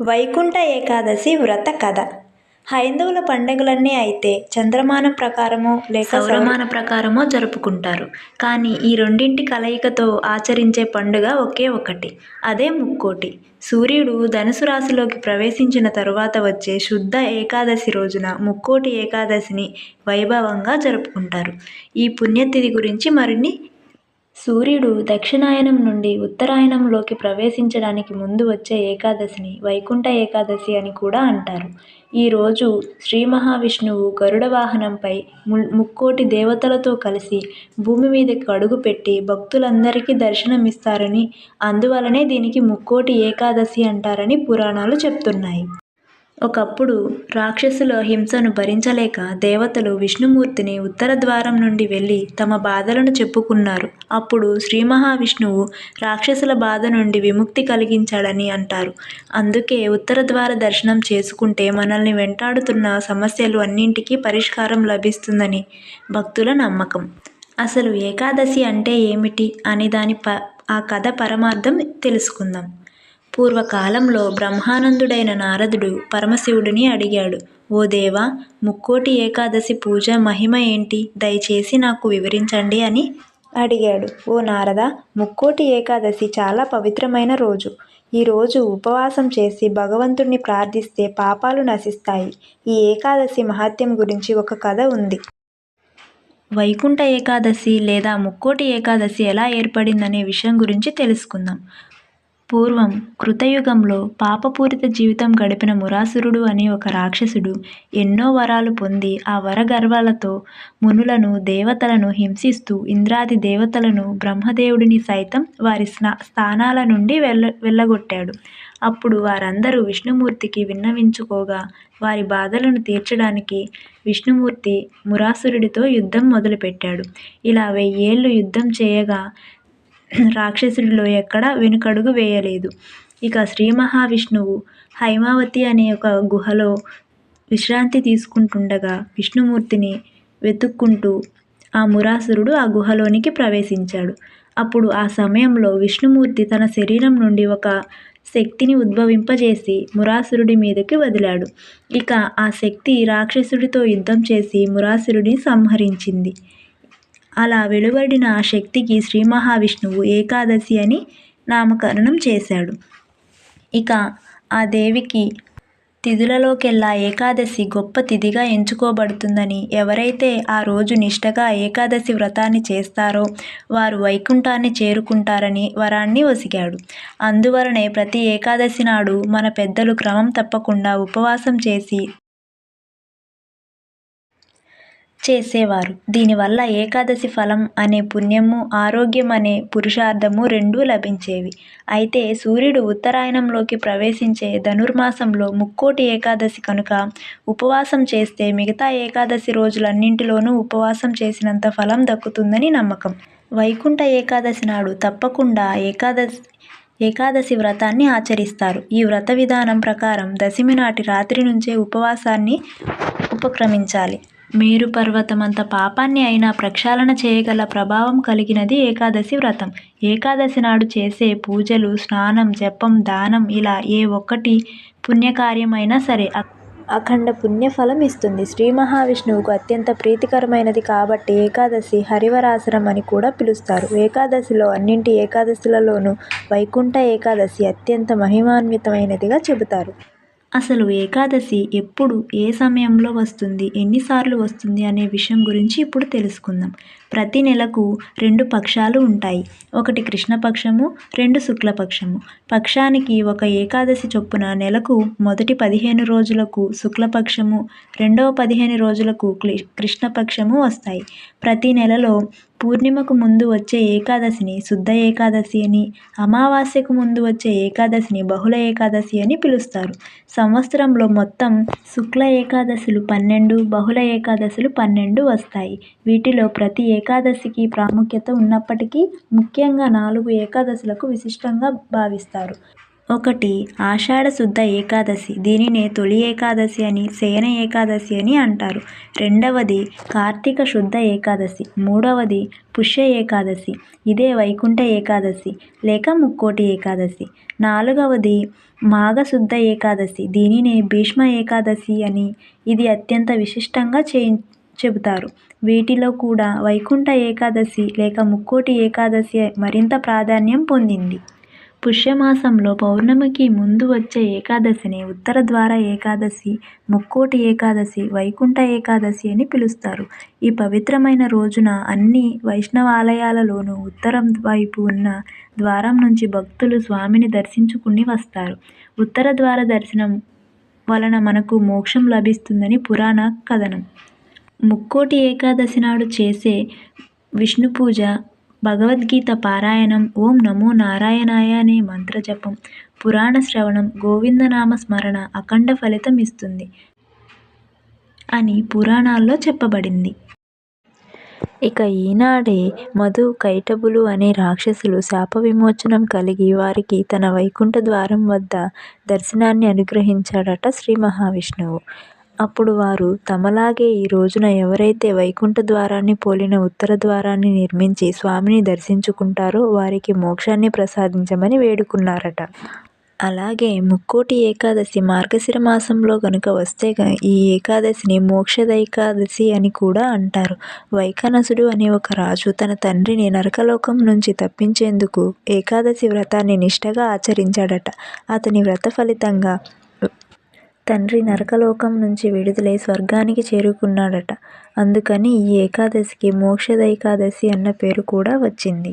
వైకుంఠ ఏకాదశి వ్రత కథ. హైందవుల పండుగలన్నీ అయితే చంద్రమానం ప్రకారమో లేక సౌరమాన ప్రకారమో జరుపుకుంటారు. కానీ ఈ రెండింటి కలయికతో ఆచరించే పండుగ ఒకే ఒకటి అదే ముక్కోటి. సూర్యుడు ధనుసు రాశిలోకి ప్రవేశించిన తరువాత వచ్చే శుద్ధ ఏకాదశి రోజున ముక్కోటి ఏకాదశిని వైభవంగా జరుపుకుంటారు. ఈ పుణ్యతిథి గురించి మరిన్ని సూర్యుడు దక్షిణాయనం నుండి ఉత్తరాయణంలోకి ప్రవేశించడానికి ముందు వచ్చే ఏకాదశిని వైకుంఠ ఏకాదశి అని కూడా అంటారు. ఈ రోజు శ్రీ మహావిష్ణువు గరుడ వాహనంపై ము ముక్కోటి దేవతలతో కలిసి భూమి మీదకి అడుగుపెట్టి భక్తులందరికీ దర్శనమిస్తారని అందువలనే దీనికి ముక్కోటి ఏకాదశి అంటారని పురాణాలు చెప్తున్నాయి. ఒకప్పుడు రాక్షసుల హింసను భరించలేక దేవతలు విష్ణుమూర్తిని ఉత్తర ద్వారం నుండి వెళ్ళి తమ బాధలను చెప్పుకున్నారు. అప్పుడు శ్రీ మహావిష్ణువు రాక్షసుల బాధ నుండి విముక్తి కలిగించాడని అంటారు. అందుకే ఉత్తర ద్వార దర్శనం చేసుకుంటే మనల్ని వెంటాడుతున్న సమస్యలు అన్నింటికీ పరిష్కారం లభిస్తుందని భక్తుల నమ్మకం. అసలు ఏకాదశి అంటే ఏమిటి? అనే దాని ప ఆ కథ పరమార్థం తెలుసుకుందాం. పూర్వకాలంలో బ్రహ్మానందుడైన నారదుడు పరమశివుడిని అడిగాడు ఓ దేవా ముక్కోటి ఏకాదశి పూజ మహిమ ఏంటి? దయచేసి నాకు వివరించండి అని అడిగాడు. ఓ నారద ముక్కోటి ఏకాదశి చాలా పవిత్రమైన రోజు. ఈ రోజు ఉపవాసం చేసి భగవంతుణ్ణి ప్రార్థిస్తే పాపాలు నశిస్తాయి. ఈ ఏకాదశి మహాత్యం గురించి ఒక కథ ఉంది. వైకుంఠ ఏకాదశి లేదా ముక్కోటి ఏకాదశి ఎలా ఏర్పడిందనే విషయం గురించి తెలుసుకుందాం. పూర్వం కృతయుగంలో పాపపూరిత జీవితం గడిపిన మురాసురుడు అనే ఒక రాక్షసుడు ఎన్నో వరాలు పొంది ఆ వరగర్వాలతో మునులను దేవతలను హింసిస్తూ ఇంద్రాది దేవతలను బ్రహ్మదేవుడిని సైతం వారి స్నా స్థానాల నుండి వెళ్ళ వెళ్ళగొట్టాడు. అప్పుడు వారందరూ విష్ణుమూర్తికి విన్నవించుకోగా వారి బాధలను తీర్చడానికి విష్ణుమూర్తి మురాసురుడితో యుద్ధం మొదలుపెట్టాడు. ఇలా వెయ్యేళ్ళు యుద్ధం చేయగా రాక్షసుడిలో ఎక్కడా వెనుకడుగు వేయలేదు. ఇక శ్రీ మహావిష్ణువు హైమావతి అనే ఒక గుహలో విశ్రాంతి తీసుకుంటుండగా విష్ణుమూర్తిని వెతుక్కుంటూ ఆ మురాసురుడు ఆ గుహలోనికి ప్రవేశించాడు. అప్పుడు ఆ సమయంలో విష్ణుమూర్తి తన శరీరం నుండి ఒక శక్తిని ఉద్భవింపజేసి మురాసురుడి మీదకి వదిలాడు. ఇక ఆ శక్తి రాక్షసుడితో యుద్ధం చేసి మురాసురుడిని సంహరించింది. అలా వెలువడిన ఆ శక్తికి శ్రీ మహావిష్ణువు ఏకాదశి అని నామకరణం చేశాడు. ఇక ఆ దేవికి తిథులలోకెల్లా ఏకాదశి గొప్ప తిథిగా ఎంచుకోబడుతుందని ఎవరైతే ఆ రోజు నిష్టగా ఏకాదశి వ్రతాన్ని చేస్తారో వారు వైకుంఠాన్ని చేరుకుంటారని వరాన్ని వసిగాడు అందువలనే ప్రతి ఏకాదశి నాడు మన పెద్దలు క్రమం తప్పకుండా ఉపవాసం చేసి చేసేవారు. దీనివల్ల ఏకాదశి ఫలం అనే పుణ్యము ఆరోగ్యం అనే పురుషార్థము రెండూ లభించేవి. అయితే సూర్యుడు ఉత్తరాయణంలోకి ప్రవేశించే ధనుర్మాసంలో ముక్కోటి ఏకాదశి కనుక ఉపవాసం చేస్తే మిగతా ఏకాదశి రోజులన్నింటిలోనూ ఉపవాసం చేసినంత ఫలం దక్కుతుందని నమ్మకం. వైకుంఠ ఏకాదశి నాడు తప్పకుండా ఏకాదశి ఏకాదశి వ్రతాన్ని ఆచరిస్తారు. ఈ వ్రత విధానం ప్రకారం దశమి నాటి రాత్రి నుంచే ఉపవాసాన్ని ఉపక్రమించాలి. మేరు పర్వతమంత పాపాన్ని అయినా ప్రక్షాళన చేయగల ప్రభావం కలిగినది ఏకాదశి వ్రతం. ఏకాదశి నాడు చేసే పూజలు స్నానం జపం దానం ఇలా ఏ ఒక్కటి పుణ్యకార్యమైనా సరే అఖండ పుణ్యఫలం ఇస్తుంది. శ్రీ మహావిష్ణువుకు అత్యంత ప్రీతికరమైనది కాబట్టి ఏకాదశి హరివరాసనం అని కూడా పిలుస్తారు. ఏకాదశిలో అన్నింటి ఏకాదశులలోనూ వైకుంఠ ఏకాదశి అత్యంత మహిమాన్వితమైనదిగా చెబుతారు. అసలు ఏకాదశి ఎప్పుడు ఏ సమయంలో వస్తుంది ఎన్నిసార్లు వస్తుంది అనే విషయం గురించి ఇప్పుడు తెలుసుకుందాం. ప్రతి నెలకు రెండు పక్షాలు ఉంటాయి. ఒకటి కృష్ణపక్షము రెండు శుక్లపక్షము. పక్షానికి ఒక ఏకాదశి చొప్పున నెలకు మొదటి పదిహేను రోజులకు శుక్లపక్షము రెండవ పదిహేను రోజులకు కృష్ణపక్షము వస్తాయి. ప్రతి నెలలో పూర్ణిమకు ముందు వచ్చే ఏకాదశిని శుద్ధ ఏకాదశి అని అమావాస్యకు ముందు వచ్చే ఏకాదశిని బహుళ ఏకాదశి అని పిలుస్తారు. సంవత్సరంలో మొత్తం శుక్ల ఏకాదశులు పన్నెండు బహుళ ఏకాదశులు పన్నెండు వస్తాయి. వీటిలో ప్రతి ఏకాదశికి ప్రాముఖ్యత ఉన్నప్పటికీ ముఖ్యంగా నాలుగు ఏకాదశులకు విశిష్టంగా భావిస్తారు. ఒకటి ఆషాఢ శుద్ధ ఏకాదశి. దీనినే తొలి ఏకాదశి అని శయన ఏకాదశి అని అంటారు. రెండవది కార్తీక శుద్ధ ఏకాదశి. మూడవది పుష్య ఏకాదశి. ఇదే వైకుంఠ ఏకాదశి లేక ముక్కోటి ఏకాదశి. నాలుగవది మాఘశుద్ధ ఏకాదశి. దీనినే భీష్మ ఏకాదశి అని ఇది అత్యంత విశిష్టంగా చే చెబుతారు. వీటిలో కూడా వైకుంఠ ఏకాదశి లేక ముక్కోటి ఏకాదశి మరింత ప్రాధాన్యం పొందింది. పుష్యమాసంలో పౌర్ణమికి ముందు వచ్చే ఏకాదశిని ఉత్తర ద్వార ఏకాదశి ముక్కోటి ఏకాదశి వైకుంఠ ఏకాదశి అని పిలుస్తారు. ఈ పవిత్రమైన రోజున అన్ని వైష్ణవాలయాలలోనూ ఉత్తరం వైపు ఉన్న ద్వారం నుంచి భక్తులు స్వామిని దర్శించుకుని వస్తారు. ఉత్తర ద్వార దర్శనం వలన మనకు మోక్షం లభిస్తుందని పురాణ కథనం. ముక్కోటి ఏకాదశి నాడు చేసే విష్ణు పూజ భగవద్గీత పారాయణం ఓం నమో నారాయణాయ అనే మంత్రజపం పురాణ శ్రవణం గోవిందనామ స్మరణ అఖండ ఫలితం ఇస్తుంది అని పురాణాల్లో చెప్పబడింది. ఇక ఈనాడే మధు కైటబులు అనే రాక్షసులు శాప విమోచనం కలిగి వారికి తన వైకుంఠ ద్వారం వద్ద దర్శనాన్ని అనుగ్రహించాడట శ్రీ మహావిష్ణువు. అప్పుడు వారు తమలాగే ఈ రోజున ఎవరైతే వైకుంఠ ద్వారాన్ని పోలిన ఉత్తర ద్వారాన్ని నిర్మించి స్వామిని దర్శించుకుంటారో వారికి మోక్షాన్ని ప్రసాదించమని వేడుకున్నారట. అలాగే ముక్కోటి ఏకాదశి మార్గశిర మాసంలో కనుక వస్తే ఈ ఏకాదశిని మోక్షదైకాదశి అని కూడా అంటారు. వైఖనసుడు అనే ఒక రాజు తన తండ్రిని నరకలోకం నుంచి తప్పించేందుకు ఏకాదశి వ్రతాన్ని నిష్టగా ఆచరించాడట. అతని వ్రత ఫలితంగా తండ్రి నరకలోకం నుంచి విడుదలై స్వర్గానికి చేరుకున్నాడట. అందుకని ఈ ఏకాదశికి మోక్షద ఏకాదశి అన్న పేరు కూడా వచ్చింది.